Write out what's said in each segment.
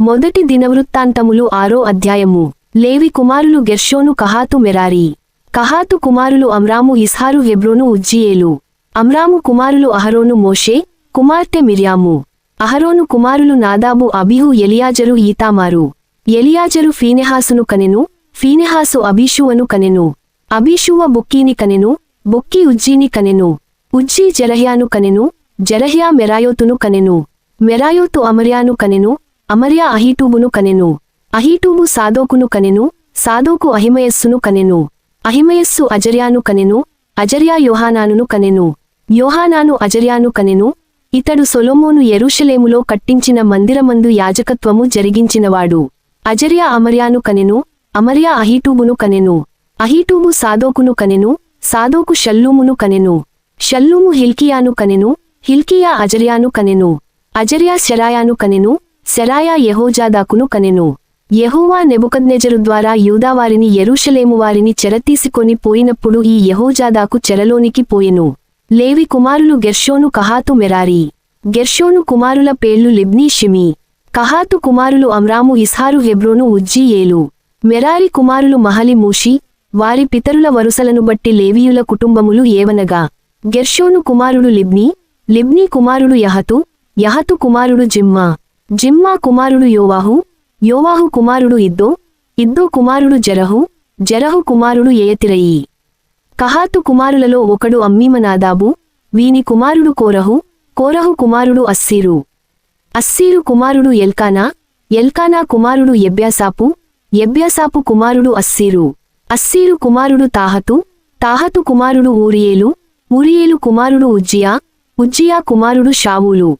మొదటి దినవృత్తాంతములు ఆరో అధ్యాయము. లేవి కుమారులు గెర్షోను కహాతు మెరారి. కహాతు కుమారులు అమ్రాము ఇస్హారు హెబ్రోను ఉజ్జియేలు. అమ్రాము కుమారులు అహరోను మోషే కుమార్తె మిర్యాము. అహరోను కుమారులు నాదాబు అబిహు ఎలియాజరు ఈతామారు. ఎలియాజరు ఫీనెహాసును కనెను ఫీనెహాసు అబీషువను కనెను. అబీషువ బుక్కీని కనెను బుక్కీ ఉజ్జీని కనెను. ఉజ్జీ జరహ్యాను కనెను జరహ్యా మెరాయోతును కనెను. మెరాయోతు అమర్యాను కనెను అమర్యా అహీటూబును కనెను. అహీటూబు సాదోకును కనెను. సాదోకు అహిమయస్సును కనెను. అహిమయస్సు అజర్యాను కనెను. అజర్యా యోహానానును కనెను. యోహానాను అజర్యాను కనెను. ఇతడు సొలొమోను ఎరుషలేములో కట్టించిన మందిరమందు యాజకత్వము జరిగించినవాడు. అజర్యా అమర్యాను కనెను. అమర్యా అహీటూబును కనెను. అహీటూబు సాదోకును కనెను. సాదోకు షల్లూమును కనెను. షల్లూము హిల్కియాను కనెను. హిల్కియా అజర్యాను కనెను. అజర్యా శరాయాను కనెను. శరాయా యహోజాదాకును కనెను. యహోవా నెబుకద్నెజరు ద్వారా యూదావారిని ఎరుషలేమువారిని వారిని చెరతీసికొని పోయినప్పుడు ఈ యహోజాదాకు చెరలోనికి పోయెను. లేవి కుమారులు గెర్షోను కహాతు మెరారి. గెర్షోను కుమారుల పేర్లు లిబ్నీ షిమి. కహాతు కుమారులు అమ్రాము ఇస్హారు హెబ్రోను ఉజ్జీయేలు మెరారి కుమారులు మహలి మూషి. వారి పితరుల వరుసలను బట్టి లేవీయుల కుటుంబములు ఏవనగా. గెర్షోను కుమారుడు లిబ్నీ. లిబ్నీ కుమారుడు యహతు. యహతు కుమారుడు జిమ్మా. జిమ్మా కుమారుడు యోవాహు యోవాహు కుమారుడు ఇద్దో ఇద్దో కుమారుడు జరహు జరహు కుమారుడు ఏయతిరయి. కహాతు కుమారులలో ఒకడు అమ్మీమనాదాబు వీని కుమారుడు కోరహు కోరహు కుమారుడు అస్సీరు. అస్సీరు కుమారుడు ఎల్కానా ఎల్కానా కుమారుడు ఎబ్యాసాపు ఎబ్యాసాపు కుమారుడు అస్సీరు. అస్సీరు కుమారుడు తాహతు తాహతు కుమారుడు ఊరియేలు ఊరియేలు కుమారుడు ఉజ్జియా ఉజ్జియా కుమారుడు షావూలు.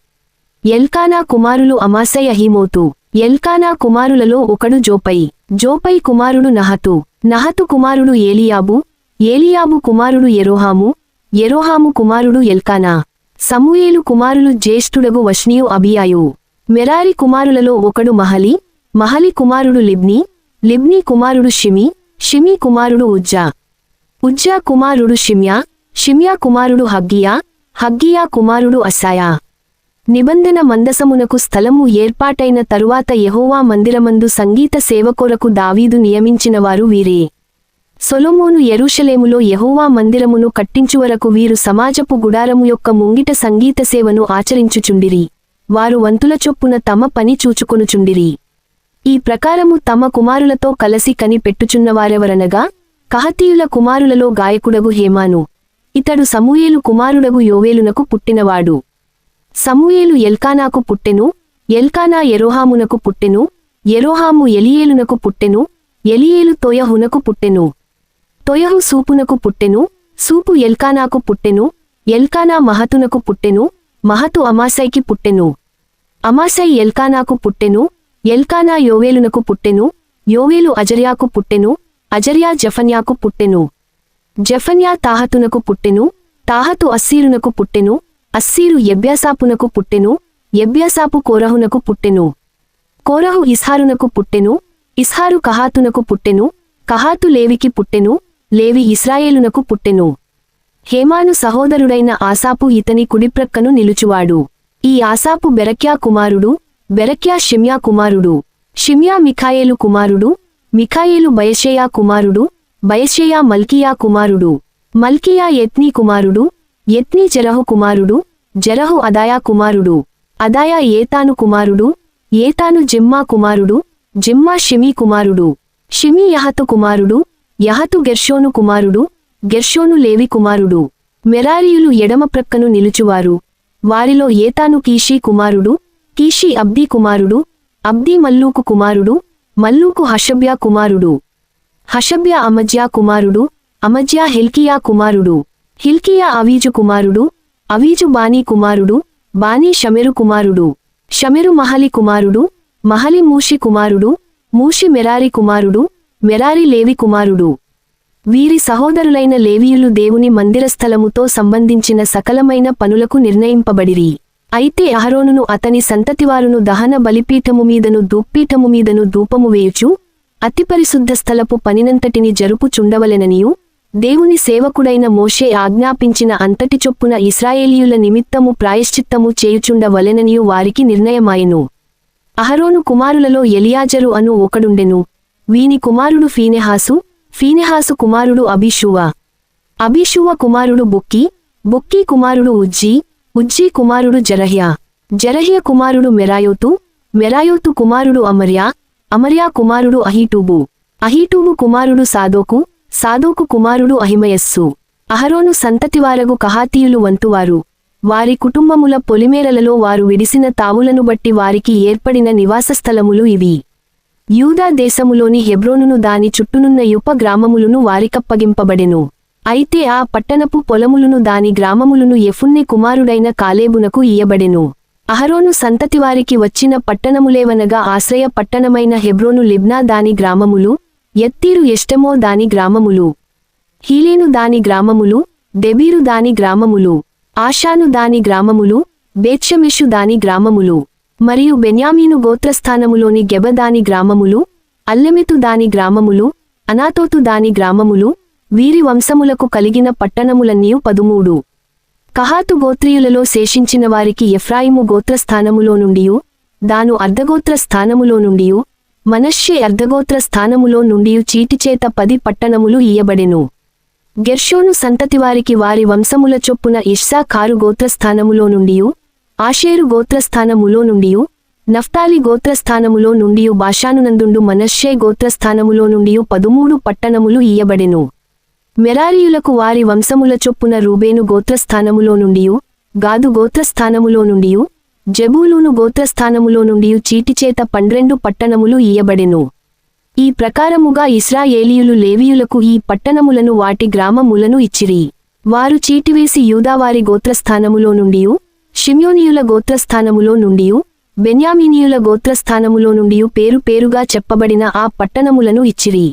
ఎల్కానా కుమారులు అమాసై అహీమోతు ఎల్కానా కుమారులలో ఒకడు జోపై. జోపై కుమారుడు నహతు. నహతు కుమారుడు ఏలియాబు. ఏలియాబు కుమారుడు ఎరోహాము ఎరోహాము కుమారుడు ఎల్కానా. సమూయేలు కుమారులు జ్యేష్ఠుడగు వష్నియు అబియాయు. మెరారి కుమారులలో ఒకడు మహలి. మహలి కుమారుడు లిబ్ని. లిబ్ని కుమారుడు షిమి. షిమి కుమారుడు ఉజ్జా. ఉజ్జా కుమారుడు షిమ్యా. షిమ్యా కుమారుడు హగ్గియా. హగ్గియా కుమారుడు అసాయా. నిబంధన మందసమునకు స్థలము ఏర్పాటైన తరువాత యహోవా మందిరమందు సంగీత సేవకొరకు దావీదు నియమించినవారు వీరే సొలోమోను ఎరుషలేములో యహోవా మందిరమును కట్టించువరకు వీరు సమాజపు గుడారము యొక్క ముంగిట సంగీత సేవను ఆచరించుచుండిరి. వారు వంతుల చొప్పున తమ పని చూచుకొనుచుండిరి. ఈ ప్రకారము తమ కుమారులతో కలసి కనిపెట్టుచున్నవారెవరనగా కహతీయుల కుమారులలో గాయకుడగు హేమాను. ఇతడు సమూయేలు కుమారుడగు యోవేలునకు పుట్టినవాడు. సమూయేలు ఎల్కానాకు పుట్టెను ఎల్కానా ఎరోహామునకు పుట్టెను ఎరోహాము ఎలియేలునకు పుట్టెను ఎలియేలు తొయహునకు పుట్టెను. తొయహు సూపునకు పుట్టెను సూపు ఎల్కానాకు పుట్టెను ఎల్కానా మహతునకు పుట్టెను మహతు అమాసైకి పుట్టెను. అమాసై ఎల్కానాకు పుట్టెను ఎల్కానా యోవేలునకు పుట్టెను యోవేలు అజర్యాకు పుట్టెను అజర్యా జఫన్యాకు పుట్టెను. జఫన్యా తాహతునకు పుట్టెను తాహతు అస్సీరునకు పుట్టెను అస్సీరు ఎబ్యాసాపునకు పుట్టెను ఎబ్యాసాపు కోరహునకు పుట్టెను. కోరహు ఇస్హారునకు పుట్టెను ఇస్హారు కహాతునకు పుట్టెను కహాతు లేవికి పుట్టెను లేవి ఇస్రాయేలునకు పుట్టెను. హేమాను సహోదరుడైన ఆసాపు ఇతని కుడిప్రక్కను నిలుచువాడు. ఈ ఆసాపు బెరక్యా కుమారుడు బెరక్యా షిమ్యా కుమారుడు. షిమ్యా మిఖాయేలు కుమారుడు మిఖాయేలు బయషేయా కుమారుడు బయషేయా మల్కియా కుమారుడు. మల్కియా యత్నీ కుమారుడు యత్ని జరహు కుమారుడు జరహు అదాయా కుమారుడు అదాయా ఏతాను కుమారుడు ఏతాను జిమ్మా కుమారుడు జిమ్మా షిమీ కుమారుడు షిమీ యహతు కుమారుడు యహతు గెర్షోను కుమారుడు గెర్షోను లేవి కుమారుడు. మెరారియులు ఎడమ ప్రక్కను నిలుచువారు. వారిలో ఏతాను కీషీ కుమారుడు కీషీ అబ్దీ కుమారుడు అబ్దీ మల్లూకు కుమారుడు మల్లూకు హషబ్యా కుమారుడు. హషబ్యా అమజ్యా కుమారుడు అమజ్యా హెల్కియా కుమారుడు. హిల్కియా అవీజు కుమారుడు అవీజు బానీ కుమారుడు బానీ షమెరు కుమారుడు షమెరు మహలి కుమారుడు మహలి మూషి కుమారుడు మూషి మెరారి కుమారుడు మెరారి లేవి కుమారుడు. వీరి సహోదరులైన లేవీయులు దేవుని మందిరస్థలముతో సంబంధించిన సకలమైన పనులకు నిర్ణయింపబడిరి. అయితే అహరోనును అతని సంతతివారును దహన బలిపీఠము మీదను దూప్పీఠము మీదను ధూపము వేయుచు అతి పరిశుద్ధ స్థలపు పనినంతటిని జరుపుచుండవలెననియు దేవుని సేవకుడైన మోషే ఆజ్ఞాపించిన అంతటి చొప్పున ఇస్రాయేలీయుల నిమిత్తము ప్రాయశ్చిత్తము చేయుచుండవలెననియు వారికి నిర్ణయమాయెను. అహరోను కుమారులలో ఎలియాజరు అను ఒకడుండెను. వీని కుమారుడు ఫీనెహాసు ఫీనెహాసు కుమారుడు అభిషువ అభిషువ కుమారుడు బుక్కి బుక్కి కుమారుడు ఉజ్జీ ఉజ్జీ కుమారుడు జరహ్యా. జరహ్య కుమారుడు మెరాయోతు మెరాయోతు కుమారుడు అమర్యా అమర్యా కుమారుడు అహీటూబు. అహీటూబు కుమారుడు సాదోకు సాదోకు కుమారుడు అహిమయస్సు. అహరోను సంతతివారగు కహాతీయులు వంతువారు. వారి కుటుంబముల పొలిమేరలలో వారు విడిసిన తావులను బట్టి వారికి ఏర్పడిన నివాసస్థలములు ఇవి. యూదా దేశములోని హెబ్రోనును దాని చుట్టునున్న యుప గ్రామములను వారికప్పగింపబడెను. అయితే ఆ పట్టణపు పొలములను దాని గ్రామములను ఎఫున్ని కుమారుడైన కాలేబునకు ఇయ్యబడెను. అహరోను సంతతివారికి వచ్చిన పట్టణములేవనగా ఆశ్రయ పట్టణమైన హెబ్రోను లిబ్నా దాని గ్రామములు ఎత్తీరు ఎష్టమో దాని గ్రామములు. హీలేను దాని గ్రామములు దెబీరు దాని గ్రామములు ఆషాను దాని గ్రామములు బేత్షమెషు దాని గ్రామములు మరియు బెన్యామీను గోత్రస్థానములోని గెబ దాని గ్రామములు అల్లెమెతు దాని గ్రామములు అనాతోతు దాని గ్రామములు వీరి వంశములకు కలిగిన పట్టణములన్నీయు పదుమూడు. కహాతు గోత్రీయులలో శేషించిన వారికి ఎఫ్రాయిము గోత్రస్థానములో నుండియు దాను అర్ధగోత్ర స్థానములో నుండియు మనష్యే అర్ధగోత్ర స్థానములో నుండియు చీటిచేత పది పట్టణములు ఇయ్యబడెను. గెర్షోను సంతతివారికి వారి వంశముల చొప్పున ఇష్సాఖారు గోత్రస్థానములో నుండియు ఆషేరు గోత్రస్థానములో నుండియు నఫ్తాలి గోత్రస్థానములో నుండియు బాషానునందుండు మనష్యే గోత్రస్థానములో నుండియు పదుమూడు పట్టణములు ఇయ్యబడెను. మెరారియులకు వారి వంశముల చొప్పున రూబేను గోత్రస్థానములో నుండియు గాదు గోత్రస్థానములో నుండియు జబూలూను గోత్రస్థానములో నుండియు చీటిచేత పన్నెండు పట్టణములు ఇయ్యబడెను. ఈ ప్రకారముగా ఇస్రాయేలీయులు లేవీయులకు ఈ పట్టణములను వాటి గ్రామములను ఇచ్చిరి. వారు చీటివేసి యూదావారి గోత్రస్థానములో నుండియు షిమ్యోనియుల గోత్రస్థానములో నుండియు బెన్యామినీయుల గోత్రస్థానములో నుండియు పేరు పేరుగా చెప్పబడిన ఆ పట్టణములను ఇచ్చిరి.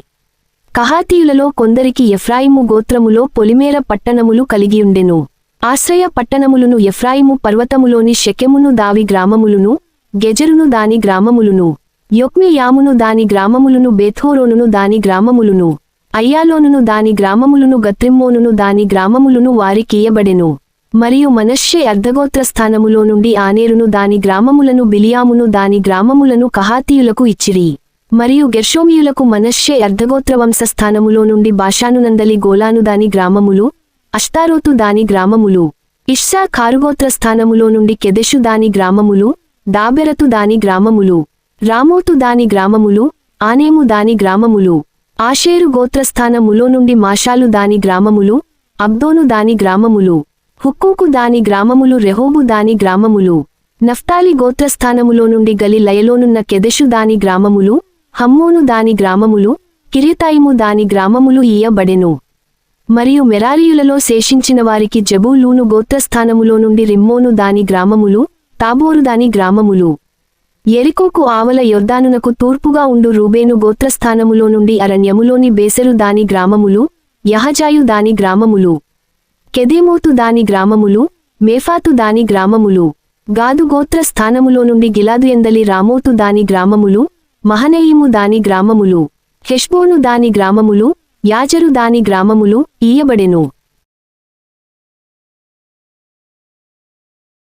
కహాతీయులలో కొందరికి ఎఫ్రాయిము గోత్రములో పొలిమేర పట్టణములు కలిగియుండెను ఆశ్రయ పట్టణములను ఎఫ్రాయిము పర్వతములోని షెకెమును దావి గ్రామములును గెజరును దాని గ్రామములును యొక్మియామును దాని గ్రామములును బేథోరోనును దాని గ్రామములును అయ్యాలోనును దాని గ్రామములును గత్రిమ్మోనును దాని గ్రామములును వారికియ్యబడెను మరియు మనష్యే అర్ధగోత్ర స్థానములో నుండి ఆనేరును దాని గ్రామములను బిలియామును దాని గ్రామములను కహాతీయులకు ఇచ్చిరి. మరియు గెర్షోమియులకు మనష్యే అర్ధగోత్ర వంశస్థానములో నుండి భాషానునందలి గోలాను దాని గ్రామములు అష్తారోతు దాని గ్రామములు ఇష్షా కారుగోత్ర స్థానములో నుండి కెదెషు దాని గ్రామములు దాబెరతు దాని గ్రామములు రామోతు దాని గ్రామములు ఆనేము దాని గ్రామములు ఆషేరు గోత్రస్థానములో నుండి మాషాలు దాని గ్రామములు అబ్దోను దాని గ్రామములు హుక్కుకు దాని గ్రామములు రెహోబు దాని గ్రామములు నఫ్తాలి గోత్రస్థానములో నుండి గలి లయలోనున్న కెదెషు దాని గ్రామములు హమ్మోను దాని గ్రామములు కిరితాయిము దాని గ్రామములు ఈయబడెను మరియు మెరారీయులలో శేషించిన వారికి జబూలూను గోత్రస్థానములో నుండి రిమ్మోను దాని గ్రామములు తాబోరు దాని గ్రామములు. ఎరికోకు ఆవల యొర్దానునకు తూర్పుగా ఉండు రూబేను గోత్రస్థానములో నుండి అరణ్యములోని బేసెరు దాని గ్రామములు యహజాయు దాని గ్రామములు. కెదేమోతు దాని గ్రామములు మేఫాతు దాని గ్రామములు. గాదు గోత్ర స్థానములో నుండి గిలాదు ఎందలి రామోతు దాని గ్రామములు మహనయీము దాని గ్రామములు. హెష్బోను దాని గ్రామములు యాజరు దాని గ్రామములు ఈయబడెను.